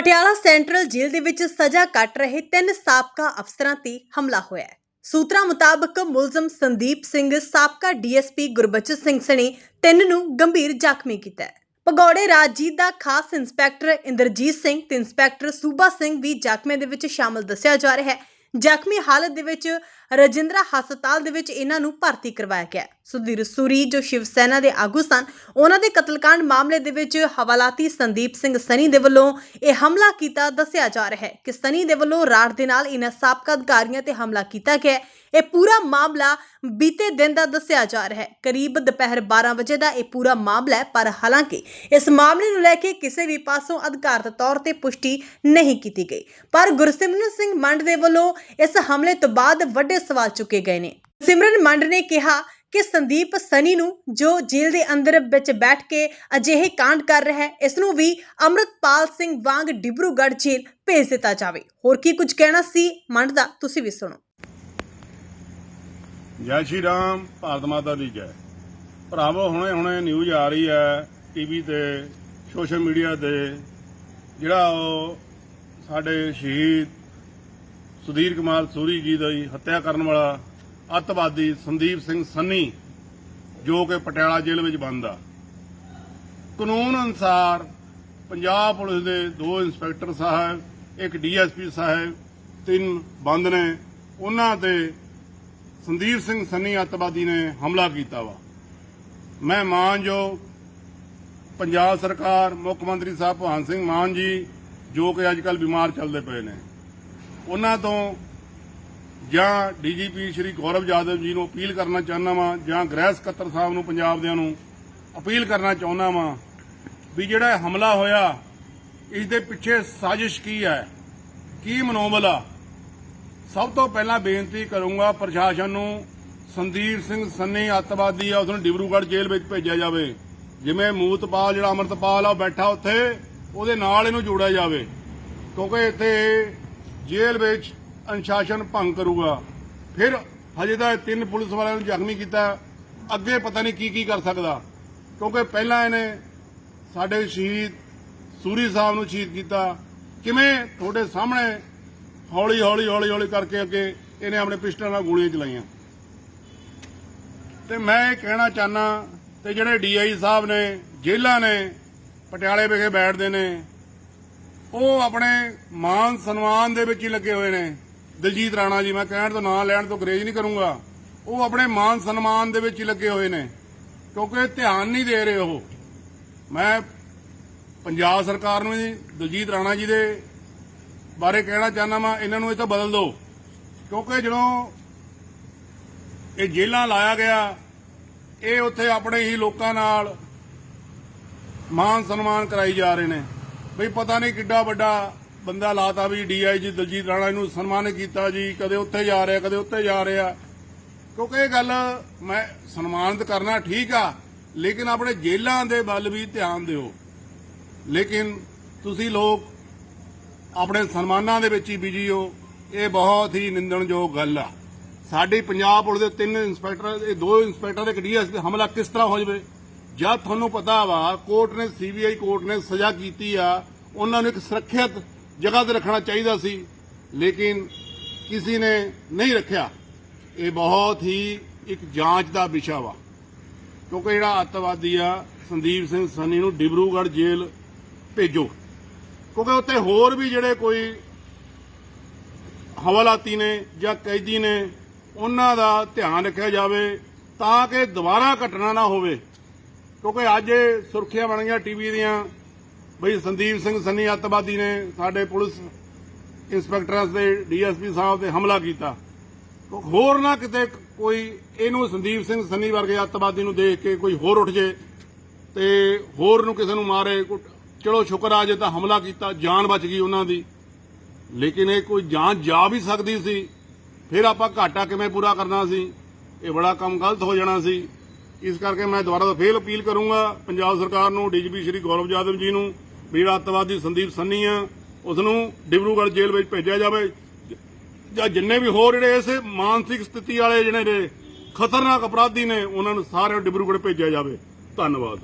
Patiala central ਜੇਲ੍ਹ ਦੇ ਵਿੱਚ ਸਜ਼ਾ ਕੱਟ ਰਹੇ ਤਿੰਨ ਸਾਬਕਾ ਅਫਸਰਾਂ ਤੇ ਹਮਲਾ ਹੋਇਆ ਹੈ। ਸੂਤਰਾਂ ਮੁਤਾਬਕ ਮੁਲਜ਼ਮ ਸੰਦੀਪ ਸਿੰਘ, ਸਾਬਕਾ ਡੀਐਸਪੀ ਗੁਰਬਚਨ ਸਿੰਘ ਸਣੇ ਤਿੰਨ ਨੂੰ ਗੰਭੀਰ ਜ਼ਖਮੀ ਕੀਤਾ ਹੈ। ਪਗੌੜੇ ਰਾਜਜੀਤ ਦਾ ਖਾਸ ਇੰਸਪੈਕਟਰ ਇੰਦਰਜੀਤ ਸਿੰਘ ਤੇ ਇੰਸਪੈਕਟਰ ਸੂਬਾ ਸਿੰਘ ਵੀ ਜਖਮੇ ਦੇ ਵਿੱਚ ਸ਼ਾਮਲ ਦੱਸਿਆ ਜਾ ਰਿਹਾ ਹੈ। ਜ਼ਖਮੀ ਹਾਲਤ ਦੇ ਵਿੱਚ ਰਜਿੰਦਰਾ ਹਸਪਤਾਲ ਦੇ ਵਿੱਚ ਇਹਨਾਂ ਨੂੰ ਭਰਤੀ ਕਰਵਾਇਆ ਗਿਆ ਹੈ। ਸੁਧੀਰ ਸੂਰੀ, ਜੋ ਸ਼ਿਵ ਸੈਨਾ ਦੇ ਆਗੂ ਸਨ, ਉਹਨਾਂ ਦੇ ਕਤਲकांड ਮਾਮਲੇ ਦੇ ਵਿੱਚ ਹਵਾਲਾਤੀ ਸੰਦੀਪ ਸਿੰਘ ਸਨੀ ਦੇ ਵੱਲੋਂ ਇਹ ਹਮਲਾ ਕੀਤਾ, ਦੱਸਿਆ ਜਾ ਰਿਹਾ ਹੈ ਕਿ ਸਨੀ ਦੇ ਵੱਲੋਂ ਰਾੜ ਦੇ ਨਾਲ ਇਹਨਾਂ ਸਾਬਕਾ ਅਧਿਕਾਰੀਆਂ ਤੇ ਹਮਲਾ ਕੀਤਾ ਗਿਆ ਇਹ ਪੂਰਾ ਮਾਮਲਾ ਬੀਤੇ ਦਿਨ ਦਾ ਦੱਸਿਆ ਜਾ ਰਿਹਾ ਹੈ। ਕਰੀਬ ਦੁਪਹਿਰ 12 ਵਜੇ ਦਾ ਇਹ ਪੂਰਾ ਮਾਮਲਾ ਹੈ, ਪਰ ਹਾਲਾਂਕਿ ਇਸ ਮਾਮਲੇ ਨੂੰ ਲੈ ਕੇ ਕਿਸੇ ਵੀ ਪਾਸੋਂ ਅਧਿਕਾਰਤ ਤੌਰ ਤੇ ਪੁਸ਼ਟੀ ਨਹੀਂ ਕੀਤੀ ਗਈ। ਪਰ ਗੁਰਸਿਮਰਨ ਸਿੰਘ ਮੰਡ ਦੇ ਵੱਲੋਂ ਇਸ ਹਮਲੇ ਤੋਂ ਬਾਅਦ ਵੱਡੇ ਸਵਾਲ ਚੁੱਕੇ ਗਏ ਨੇ। ਸਿਮਰਨ ਮੰਡ ਨੇ ਕਿਹਾ ਕਿ ਸੰਦੀਪ ਸਨੀ ਨੂੰ ਜੋ ਜੇਲ੍ਹ ਦੇ ਅੰਦਰ ਵਿੱਚ ਬੈਠ ਕੇ ਅਜਿਹੇ ਕਾਂਡ ਕਰ ਰਿਹਾ ਹੈ, ਇਸ ਨੂੰ ਵੀ ਅਮਰਤਪਾਲ ਸਿੰਘ ਵਾਂਗ ਡਿਬਰੂਗੜ੍ਹ ਜੇਲ੍ਹ ਭੇਜ ਦਿੱਤਾ ਜਾਵੇ। ਹੋਰ ਕੀ ਕੁਝ ਕਹਿਣਾ ਸੀ? ਮੰਡ ਦਾ, ਤੁਸੀਂ ਵੀ ਸੁਣੋ। ਜੈ ਸ਼੍ਰੀ ਰਾਮ, ਭਾਰਤ ਮਾਤਾ ਦੀ ਜੈ। ਭਰਾਵੋ, ਹੁਣੇ ਹੁਣੇ ਨਿਊਜ਼ ਆ ਰਹੀ ਹੈ ਟੀਵੀ ਤੇ ਸੋਸ਼ਲ ਮੀਡੀਆ ਤੇ, ਜਿਹੜਾ ਉਹ ਸਾਡੇ ਸ਼ਹੀਦ ਸੁਧੀਰ ਕੁਮਾਰ ਸੂਰੀ ਜੀ ਦੀ ਹੱਤਿਆ ਕਰਨ ਵਾਲਾ ਅੱਤਵਾਦੀ ਸੰਦੀਪ ਸਿੰਘ ਸੰਨੀ, ਜੋ ਕਿ ਪਟਿਆਲਾ ਜੇਲ੍ਹ ਵਿੱਚ ਬੰਦ ਆ। ਕਾਨੂੰਨ ਅਨੁਸਾਰ ਪੰਜਾਬ ਪੁਲਿਸ ਦੇ ਦੋ ਇੰਸਪੈਕਟਰ ਸਾਹਿਬ, ਇੱਕ ਡੀਐਸਪੀ ਸਾਹਿਬ, ਤਿੰਨ ਬੰਦ ਨੇ। ਉਹਨਾਂ ਤੇ ਸੰਦੀਪ ਸਿੰਘ ਸੰਨੀ ਅੱਤਵਾਦੀ ਨੇ ਹਮਲਾ ਕੀਤਾ ਵਾ। ਮੈਂ ਮਾਨਯੋਗ ਪੰਜਾਬ ਸਰਕਾਰ, ਮੁੱਖ ਮੰਤਰੀ ਸਾਹਿਬ ਭਗਵੰਤ ਸਿੰਘ ਮਾਨ ਜੀ, ਜੋ ਕਿ ਅੱਜ ਕੱਲ ਬਿਮਾਰ ਚੱਲਦੇ ਪਏ ਨੇ। ਉਹਨਾਂ ਤੋਂ ਜਾਂ ਡੀਜੀਪੀ ਸ਼੍ਰੀ ਗੌਰਵ ਯਾਦਵ ਜੀ ਨੂੰ ਅਪੀਲ ਕਰਨਾ ਚਾਹੁੰਦਾ ਵਾਂ, ਜਾਂ ਗ੍ਰਹਿ ਸਕੱਤਰ ਸਾਹਿਬ ਨੂੰ, ਪੰਜਾਬ ਦਿਆਂ ਨੂੰ ਅਪੀਲ ਕਰਨਾ ਚਾਹੁੰਦਾ ਵਾਂ ਵੀ ਜਿਹੜਾ ਹਮਲਾ ਹੋਇਆ, ਇਸ ਦੇ ਪਿੱਛੇ ਸਾਜ਼ਿਸ਼ ਕੀ ਹੈ, ਕੀ ਮਨੋਬਲ ਆ? ਸਭ ਤੋਂ ਪਹਿਲਾਂ ਬੇਨਤੀ ਕਰੂੰਗਾ ਪ੍ਰਸ਼ਾਸਨ ਨੂੰ, ਸੰਦੀਪ ਸਿੰਘ ਸੰਨੀ ਅੱਤਵਾਦੀ ਆ ਉਸ ਨੂੰ ਡਿਬਰੂਗੜ੍ਹ ਜੇਲ੍ਹ ਵਿੱਚ ਭੇਜਿਆ ਜਾਵੇ। ਜਿਵੇਂ ਮੂਤਪਾਲ, ਜਿਹੜਾ ਅਮਰਤਪਾਲ ਆ, ਉਹ ਬੈਠਾ ਉੱਥੇ, ਉਹਦੇ ਨਾਲ ਇਹਨੂੰ ਜੋੜਿਆ ਜਾਵੇ। ਕਿਉਂਕਿ ਇੱਥੇ ਜੇਲ੍ਹ ਵਿੱਚ ਅਨੁਸ਼ਾਸਨ ਭੰਗ ਕਰੂਗਾ। ਫਿਰ ਹਜੇ ਤਾਂ ਇਹ ਤਿੰਨ ਪੁਲਿਸ ਵਾਲਿਆਂ ਨੂੰ ਜ਼ਖਮੀ ਕੀਤਾ। ਅੱਗੇ ਪਤਾ ਨਹੀਂ ਕੀ ਕੀ ਕਰ ਸਕਦਾ। ਕਿਉਂਕਿ ਪਹਿਲਾਂ ਇਹਨੇ ਸਾਡੇ ਸ਼ਹੀਦ ਸੂਰੀ ਸਾਹਿਬ ਨੂੰ ਸ਼ਹੀਦ ਕੀਤਾ। ਕਿਵੇਂ ਤੁਹਾਡੇ ਸਾਹਮਣੇ ਹੌਲੀ ਹੌਲੀ ਹੌਲੀ ਹੌਲੀ ਕਰਕੇ ਅੱਗੇ ਇਹਨੇ ਆਪਣੇ ਪਿਸਟਲ ਨਾਲ ਗੋਲੀਆਂ ਚਲਾਈਆਂ। ਤੇ ਮੈਂ ਇਹ ਕਹਿਣਾ ਚਾਹਨਾ ਤੇ ਜਿਹੜੇ ਡੀਆਈ ਸਾਹਿਬ ਨੇ, ਜੇਲ੍ਹਾਂ ਨੇ, ਪਟਿਆਲੇ ਵਿਖੇ ਬੈਠਦੇ ਨੇ, ਉਹ ਆਪਣੇ ਮਾਨ ਸਨਮਾਨ ਦੇ ਵਿੱਚ ਹੀ ਲੱਗੇ ਹੋਏ ਨੇ। ਦਲਜੀਤ ਰਾਣਾ ਜੀ, ਮੈਂ ਕਹਿਣ ਤੋਂ ਨਾਂ ਲੈਣ ਤੋਂ ਗਰੇਜ ਨਹੀਂ ਕਰੂੰਗਾ। ਉਹ ਆਪਣੇ ਮਾਨ ਸਨਮਾਨ ਦੇ ਵਿੱਚ ਹੀ ਲੱਗੇ ਹੋਏ ਨੇ, ਕਿਉਂਕਿ ਧਿਆਨ ਨਹੀਂ ਦੇ ਰਹੇ ਉਹ। ਮੈਂ ਪੰਜਾਬ ਸਰਕਾਰ ਨੂੰ ਦਲਜੀਤ ਰਾਣਾ ਜੀ ਦੇ ਬਾਰੇ ਕਹਿਣਾ ਚਾਹੁੰਦਾ ਮੈਂ ਇਹਨਾਂ ਨੂੰ ਇਹ ਤਾਂ ਬਦਲ ਦਿਓ। ਕਿਉਂਕਿ ਜਦੋਂ ਇਹ ਜੇਲਾਂ ਲਾਇਆ ਗਿਆ, ਇਹ ਉੱਥੇ ਆਪਣੇ ਹੀ ਲੋਕਾਂ ਨਾਲ ਮਾਨ ਸਨਮਾਨ ਕਰਾਈ ਜਾ ਰਹੇ ਨੇ। ਬਈ ਪਤਾ ਨਹੀਂ ਕਿੱਡਾ ਵੱਡਾ ਬੰਦਾ ਲਾਤਾ ਵੀ ਡੀਆਈਜੀ ਦਲਜੀਤ ਰਾਣਾ ਇਹਨੂੰ ਸਨਮਾਨਿਤ ਕੀਤਾ ਜੀ, ਕਦੇ ਉੱਥੇ ਜਾ ਰਿਹਾ, ਕਦੇ ਉੱਥੇ ਜਾ ਰਿਹਾ। ਕਿਉਂਕਿ ਇਹ ਗੱਲ ਮੈਂ ਸਨਮਾਨਿਤ ਕਰਨਾ ਠੀਕ ਆ, ਲੇਕਿਨ ਆਪਣੇ ਜੇਲਾਂ ਦੇ ਵੱਲ ਵੀ ਧਿਆਨ ਦਿਓ। ਲੇਕਿਨ ਤੁਸੀਂ ਲੋਕ ਆਪਣੇ ਸਨਮਾਨਾਂ ਦੇ ਵਿੱਚ ਹੀ ਬਿਜ਼ੀ ਹੋ, ਇਹ ਬਹੁਤ ਹੀ ਨਿੰਦਣਯੋਗ ਗੱਲ ਆ। ਸਾਡੀ ਪੰਜਾਬ ਪੁਲਿਸ ਦੇ ਤਿੰਨ ਇੰਸਪੈਕਟਰ, ਇਹ ਦੋ ਇੰਸਪੈਕਟਰ ਦੇ ਇੱਕ ਡੀਐਸਪੀ ਹਮਲਾ ਕਿਸ ਤਰ੍ਹਾਂ ਹੋ ਜਾਵੇ? ਜਦ ਤੁਹਾਨੂੰ ਪਤਾ ਵਾ, ਕੋਰਟ ਨੇ, ਸੀਬੀਆਈ ਕੋਰਟ ਨੇ ਸਜ਼ਾ ਕੀਤੀ ਆ, ਉਹਨਾਂ ਨੂੰ ਇੱਕ ਸੁਰੱਖਿਅਤ ਜਗ੍ਹਾ ਤੇ ਰੱਖਣਾ ਚਾਹੀਦਾ ਸੀ, ਲੇਕਿਨ ਕਿਸੇ ਨੇ ਨਹੀਂ ਰੱਖਿਆ। ਇਹ ਬਹੁਤ ਹੀ ਇੱਕ ਜਾਂਚ ਦਾ ਵਿਸ਼ਾ ਵਾ। ਕਿਉਂਕਿ ਜਿਹੜਾ ਅੱਤਵਾਦੀ ਆ, ਸੰਦੀਪ ਸਿੰਘ ਸੰਨੀ ਨੂੰ ਡਿਬਰੂਗੜ੍ਹ ਜੇਲ੍ਹ ਭੇਜੋ। ਕਿਉਂਕਿ ਉੱਥੇ ਹੋਰ ਵੀ ਜਿਹੜੇ ਕੋਈ ਹਵਾਲਾਤੀ ਨੇ ਜਾਂ ਕੈਦੀ ਨੇ, ਉਹਨਾਂ ਦਾ ਧਿਆਨ ਰੱਖਿਆ ਜਾਵੇ ਤਾਂ ਕਿ ਦੁਬਾਰਾ ਘਟਨਾ ਨਾ ਹੋਵੇ। ਕਿਉਂਕਿ ਅੱਜ ਇਹ ਸੁਰਖੀਆਂ ਬਣ ਗਈਆਂ ਟੀਵੀ ਦੀਆਂ ਬਈ ਸੰਦੀਪ ਸਿੰਘ ਸੰਨੀ ਅੱਤਵਾਦੀ ਨੇ ਸਾਡੇ ਪੁਲਿਸ ਇੰਸਪੈਕਟਰਾਂ ਤੇ ਡੀਐਸਪੀ ਸਾਹਿਬ ਤੇ ਹਮਲਾ ਕੀਤਾ। ਹੋਰ ਨਾ ਕਿਤੇ ਕੋਈ ਇਹਨੂੰ ਸੰਦੀਪ ਸਿੰਘ ਸੰਨੀ ਵਰਗੇ ਅੱਤਵਾਦੀ ਨੂੰ ਦੇਖ ਕੇ ਕੋਈ ਹੋਰ ਉੱਠ ਜੇ ਤੇ ਹੋਰ ਨੂੰ ਕਿਸੇ ਨੂੰ ਮਾਰੇ ਕੁ- ਚਲੋ ਸ਼ੁਕਰ ਆ ਜੇ ਤਾਂ ਹਮਲਾ ਕੀਤਾ, ਜਾਨ ਬਚ ਗਈ ਉਹਨਾਂ ਦੀ। ਲੇਕਿਨ ਇਹ ਕੋਈ ਜਾਨ ਜਾ ਵੀ ਸਕਦੀ ਸੀ, ਫਿਰ ਆਪਾਂ ਘਾਟਾ ਕਿਵੇਂ ਪੂਰਾ ਕਰਨਾ ਸੀ? ਇਹ ਬੜਾ ਕੰਮ ਗਲਤ ਹੋ ਜਾਣਾ ਸੀ। ਇਸ ਕਰਕੇ ਮੈਂ ਦੁਬਾਰਾ ਤੋਂ ਫੇਰ ਅਪੀਲ ਕਰੂੰਗਾ, ਪੰਜਾਬ ਸਰਕਾਰ ਨੂੰ, ਡੀਜੀਪੀ ਸ਼੍ਰੀ ਗੌਰਵ ਜਾਦਵ ਜੀ ਨੂੰ ਵੀ ਜਿਹੜਾ ਅੱਤਵਾਦੀ ਸੰਦੀਪ ਸੰਨੀ ਆ ਉਸ ਨੂੰ ਡਿਬਰੂਗੜ੍ਹ ਜੇਲ੍ਹ ਵਿੱਚ ਭੇਜਿਆ ਜਾਵੇ। ਜਾਂ ਜਿੰਨੇ ਵੀ ਹੋਰ ਜਿਹੜੇ ਇਸ ਮਾਨਸਿਕ ਸਥਿਤੀ ਵਾਲੇ ਜਿਹੜੇ ਨੇ, ਖਤਰਨਾਕ ਅਪਰਾਧੀ ਨੇ, ਉਹਨਾਂ ਨੂੰ ਸਾਰਿਆਂ ਨੂੰ ਡਿਬਰੂਗੜ੍ਹ ਭੇਜਿਆ ਜਾਵੇ। ਧੰਨਵਾਦ।